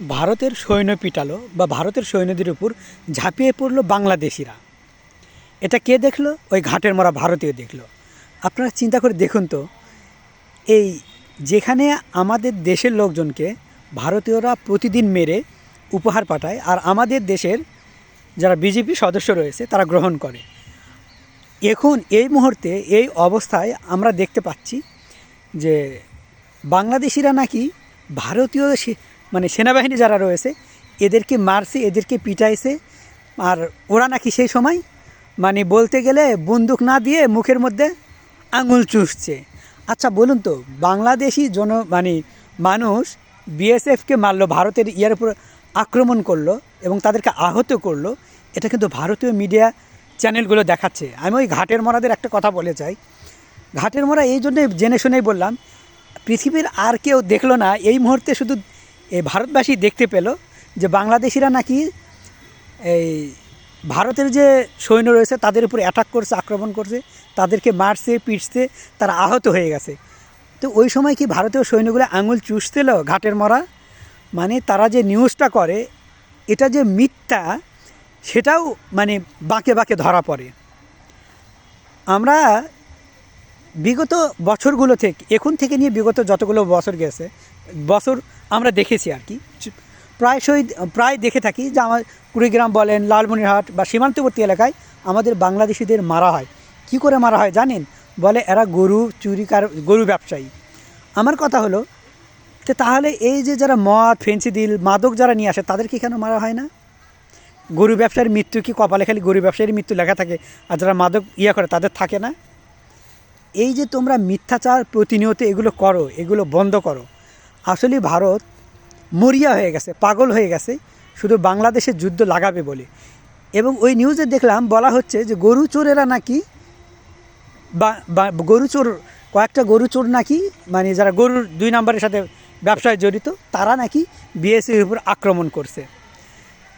ভারতের সৈন্য পিটালো বা ভারতের সৈন্যদের উপর ঝাঁপিয়ে পড়ল বাংলাদেশিরা। এটা কে দেখল? ওই ঘাটের মরা ভারতীয় দেখল। আপনারা চিন্তা করে দেখুন তো, এই যেখানে আমাদের দেশের লোকজনকে ভারতীয়রা প্রতিদিন মেরে উপহার পাঠায় আর আমাদের দেশের যারা বিজেপি সদস্য রয়েছে তারা গ্রহণ করে। এখন এই মুহূর্তে এই অবস্থায় আমরা দেখতে পাচ্ছি যে বাংলাদেশিরা নাকি ভারতীয় মানে সেনাবাহিনী যারা রয়েছে, এদেরকে মারছে, এদেরকে পিটাইছে। আর ওরা নাকি সেই সময় মানে বলতে গেলে বন্দুক না দিয়ে মুখের মধ্যে আঙুল চুষছে। আচ্ছা বলুন তো, বাংলাদেশি জন মানে মানুষ বিএসএফকে মারলো, ভারতের ইয়ার উপর আক্রমণ করল এবং তাদেরকে আহত করল, এটা কিন্তু ভারতীয় মিডিয়া চ্যানেলগুলো দেখাচ্ছে। আমি ওই ঘাটের মরাদের একটা কথা বলে চাই ঘাটের মোড়া এই জন্যে জেনে শুনেই বললাম, পৃথিবীর আর কেউ দেখল না, এই মুহূর্তে শুধু এই ভারতবাসী দেখতে পেল যে বাংলাদেশিরা নাকি এই ভারতের যে সৈন্য রয়েছে, তাদের উপর অ্যাটাক করছে, আক্রমণ করছে, তাদেরকে মারছে, পিটছে, তারা আহত হয়ে গেছে। তো ওই সময় কি ভারতীয় সৈন্যগুলো আঙুল চুষছিল ঘাটের মরা? মানে তারা যে নিউজটা করে, এটা যে মিথ্যা, সেটাও মানে বাঁকে বাঁকে ধরা পড়ে। আমরা বিগত বছরগুলো থেকে, এখন থেকে নিয়ে বিগত যতগুলো বছর গেছে, বছর আমরা দেখেছি আর কি। প্রায়শই, প্রায় দেখে থাকি যে আমার কুড়িগ্রাম বলেন, লালমনিরহাট বা সীমান্তবর্তী এলাকায় আমাদের বাংলাদেশিদের মারা হয়। কি করে মারা হয় জানেন? বলে এরা গরু চুরিকার গরু ব্যবসায়ী। আমার কথা হলো যে তাহলে এই যে যারা মদ ফেন্সিডিল মাদক যারা নিয়ে আসে, তাদের কি কেন মারা হয় না? গরু ব্যবসার মৃত্যু কি কপালে খালি গরু ব্যবসায়ীর মৃত্যু লেখা থাকে আর যারা মাদক ইয়ে করে, তাদের থাকে না? এই যে তোমরা মিথ্যাচার প্রতিনিয়ত এগুলো করো, এগুলো বন্ধ করো আসলে ভারত মরিয়া হয়ে গেছে, পাগল হয়ে গেছে, শুধু বাংলাদেশে যুদ্ধ লাগাবে বলে। এবং ওই নিউজে দেখলাম, বলা হচ্ছে যে গরু চোরেরা নাকি বা গরু চোর, কয়েকটা গরু চোর নাকি মানে যারা গরুর দুই নম্বরের সাথে ব্যবসায় জড়িত, তারা নাকি বিএসএর উপর আক্রমণ করছে।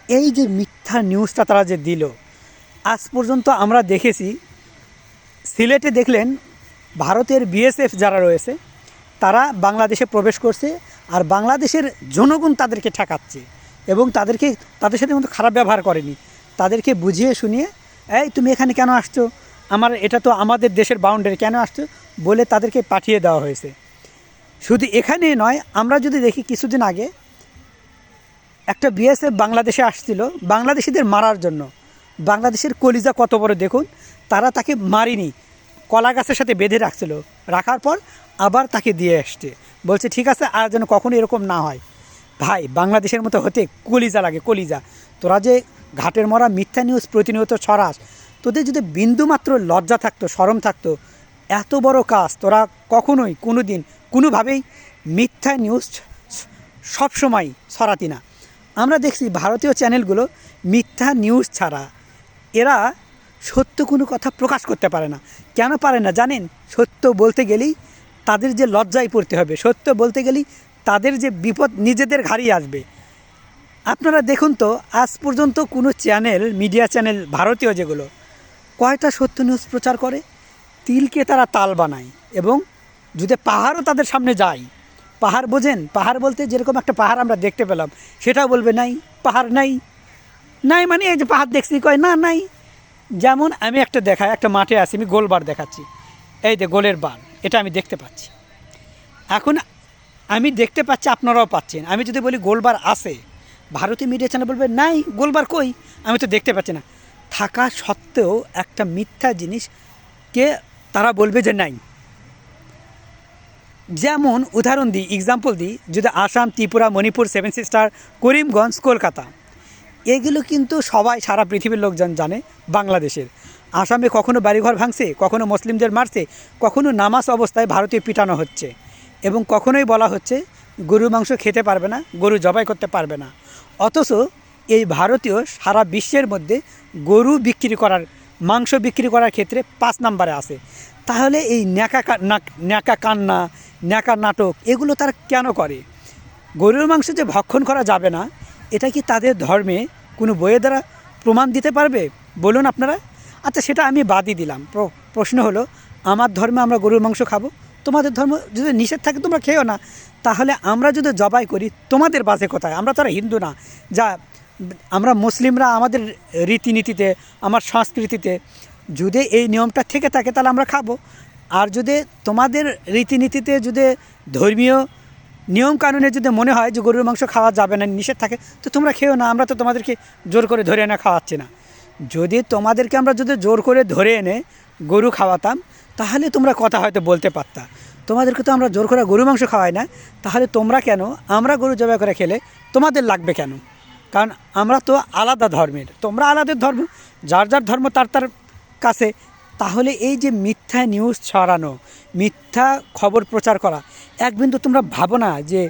এই যে মিথ্যা নিউজটা তারা যে দিল, আজ পর্যন্ত আমরা দেখেছি, সিলেটে দেখলেন ভারতের বিএসএফ যারা রয়েছে, তারা বাংলাদেশে প্রবেশ করছে আর বাংলাদেশের জনগণ তাদেরকে ঠেকাচ্ছে এবং তাদেরকে, তাদের সাথে কিন্তু খারাপ ব্যবহার করেনি। তাদেরকে বুঝিয়ে শুনিয়ে, এই, তুমি এখানে কেন আসছো? আমার, এটা তো আমাদের দেশের বাউন্ডারি কেন আসছো? বলে তাদেরকে পাঠিয়ে দেওয়া হয়েছে। শুধু এখানে নয়, আমরা যদি দেখি কিছুদিন আগে, একটা বিএসএফ বাংলাদেশে আসছিল, বাংলাদেশিদের মারার জন্য। বাংলাদেশের কলিজা কত বড় দেখুন, তারা তাকে মারিনি। কলা গাছের সাথে বেঁধে রাখছিল। রাখার পর আবার তাকে দিয়ে আসছে। বলছে, ঠিক আছে, আর যেন কখনো এরকম না হয়। ভাই, বাংলাদেশের মতো হতে কলিজা লাগে, কলিজা। তোরা যে ঘাটের মরা মিথ্যা নিউজ প্রতিনিয়ত ছড়াস, তোদের যদি বিন্দুমাত্র লজ্জা থাকতো সরম থাকতো, এত বড় কাজ তোরা কখনোই কোনো দিন কোনোভাবেই মিথ্যা নিউজ সবসময় ছড়াতি না। আমরা দেখছি ভারতীয় চ্যানেলগুলো মিথ্যা নিউজ ছাড়া। এরা সত্য কোনো কথা প্রকাশ করতে পারে না। কেন পারে না? জানেন, সত্য বলতে গেলেই তাদের যে লজ্জায় পড়তে হবে, সত্য বলতে গেলেই তাদের যে বিপদ নিজেদের ঘাড়িয়ে আসবে। আপনারা দেখুন তো, আজ পর্যন্ত কোনো চ্যানেল, মিডিয়া চ্যানেল ভারতীয় যেগুলো, কয়টা সত্য নিউজ প্রচার করে? তিলকে তারা তাল বানায় এবং যদি পাহাড়ও তাদের সামনে যায়, পাহাড় বোঝেন, পাহাড় বলতে যেরকম একটা পাহাড় আমরা দেখতে পেলাম, সেটাও বলবে নাই, পাহাড় নাই। নাই মানে এই যে পাহাড় দেখছি, কয় না, নাই। যেমন আমি একটা দেখা একটা মাঠে আছি, আমি গোলবার দেখাচ্ছি। এই যে গোলের বার, এটা আমি দেখতে পাচ্ছি। এখন আমি দেখতে পাচ্ছি, আপনারাও পাচ্ছেন। আমি যদি বলি গোলবার আছে, ভারতীয় মিডিয়া চ্যানেল বলবে, নাই গোলবার কই? আমি তো দেখতে পাচ্ছি না। থাকা সত্ত্বেও একটা মিথ্যা জিনিসকে তারা বলবে যে নাই। যেমন উদাহরণ দিই এক্সাম্পল দিই, যদি আসাম, ত্রিপুরা, মণিপুর সেভেন সিস্টার করিমগঞ্জ, কলকাতা। এগুলো কিন্তু সবাই সারা পৃথিবীর লোকজন জানে, বাংলাদেশের। আসামে কখনো বাড়িঘর ভাঙছে, কখনো মুসলিমদের মারছে, কখনো নামাজ অবস্থায় ভারতীয় পিটানো হচ্ছে। এবং কখনোই বলা হচ্ছে গরু মাংস খেতে পারবে না, গরু জবাই করতে পারবে না। অথচ এই ভারতীয় সারা বিশ্বের মধ্যে গরু বিক্রি করার, মাংস বিক্রি করার ক্ষেত্রে পাঁচ নাম্বারে আছে। তাহলে এই ন্যাকা ন্যাকা কান্না, ন্যাকা নাটক, এগুলো তারা কেন করে? গরুর মাংস যে ভক্ষণ করা যাবে না, এটা কি তাদের ধর্মে কোনো বইয়ের দ্বারা প্রমাণ দিতে পারবে? বলুন আপনারা। আচ্ছা সেটা আমি বাদই দিলাম। প্রশ্ন হলো, আমার ধর্মে আমরা গরুর মাংস খাব? তোমাদের ধর্ম যদি নিষেধ থাকে, তোমরা খেও না। তাহলে আমরা যদি জবাই করি, তোমাদের বাজে কোথায় আমরা তো হিন্দু না। যা, আমরা মুসলিমরা আমাদের রীতিনীতিতে, আমার সংস্কৃতিতে, যদি এই নিয়মটা থেকে থাকে, তাহলে আমরা খাব। আর যদি তোমাদের রীতিনীতিতে যদি ধর্মীয় নিয়ম কানুনে যদি মনে হয় যে গরুর মাংস খাওয়া যাবে না, নিষেধ থাকে, তো তোমরা খেও না, আমরা তো তোমাদেরকে জোর করে ধরে এনে খাওয়াচ্ছি না। যদি তোমাদেরকে আমরা যদি জোর করে ধরে এনে গরু খাওয়াতাম, তাহলে তোমরা কথা হয়তো বলতে পারতা। তোমাদেরকে তো আমরা জোর করে গরু মাংস খাওয়াই না, তাহলে তোমরা কেন? আমরা গরু জবাই করে খেলে তোমাদের লাগবে কেন? কারণ আমরা তো আলাদা ধর্মের, তোমরা আলাদা ধর্ম, যার যার ধর্ম তার তার কাছে। তাহলে এই যে মিথ্যা নিউজ ছড়ানো, মিথ্যা খবর প্রচার করা এক বিন্দু তোমরা ভাবো না যে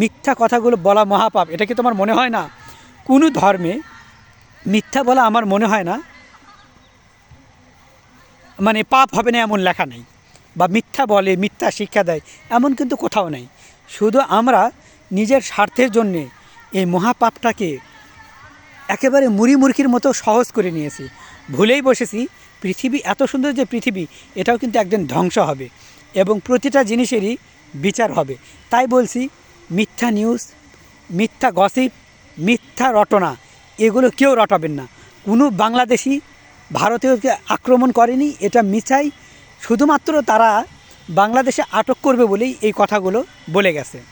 মিথ্যা কথাগুলো বলা মহাপাপ, এটা কি তোমার মনে হয় না? কোনো ধর্মে মিথ্যা বলা আমার মনে হয় না। মানে পাপ হবে না এমন লেখা নেই, বা মিথ্যা বলে, মিথ্যা শিক্ষা দেয়, এমন কিন্তু কোথাও নেই। শুধু আমরা নিজের স্বার্থের জন্যে এই মহাপাপটাকে একেবারে মুড়ি মুরকির মতো সহজ করে নিয়েছি। ভুলেই বসেছি, পৃথিবী এত সুন্দর যে পৃথিবী, এটাও কিন্তু একদিন ধ্বংস হবে। এবং প্রতিটা জিনিসেরই বিচার হবে। তাই বলছি, মিথ্যা নিউজ মিথ্যা গসিপ মিথ্যা রটনা, এগুলো কেউ রটাবেন না। কোনো বাংলাদেশি ভারতীয়কে আক্রমণ করেনি, এটা মিছাই। শুধুমাত্র তারা বাংলাদেশে আটক করবে বলেই এই কথাগুলো বলে গেছে।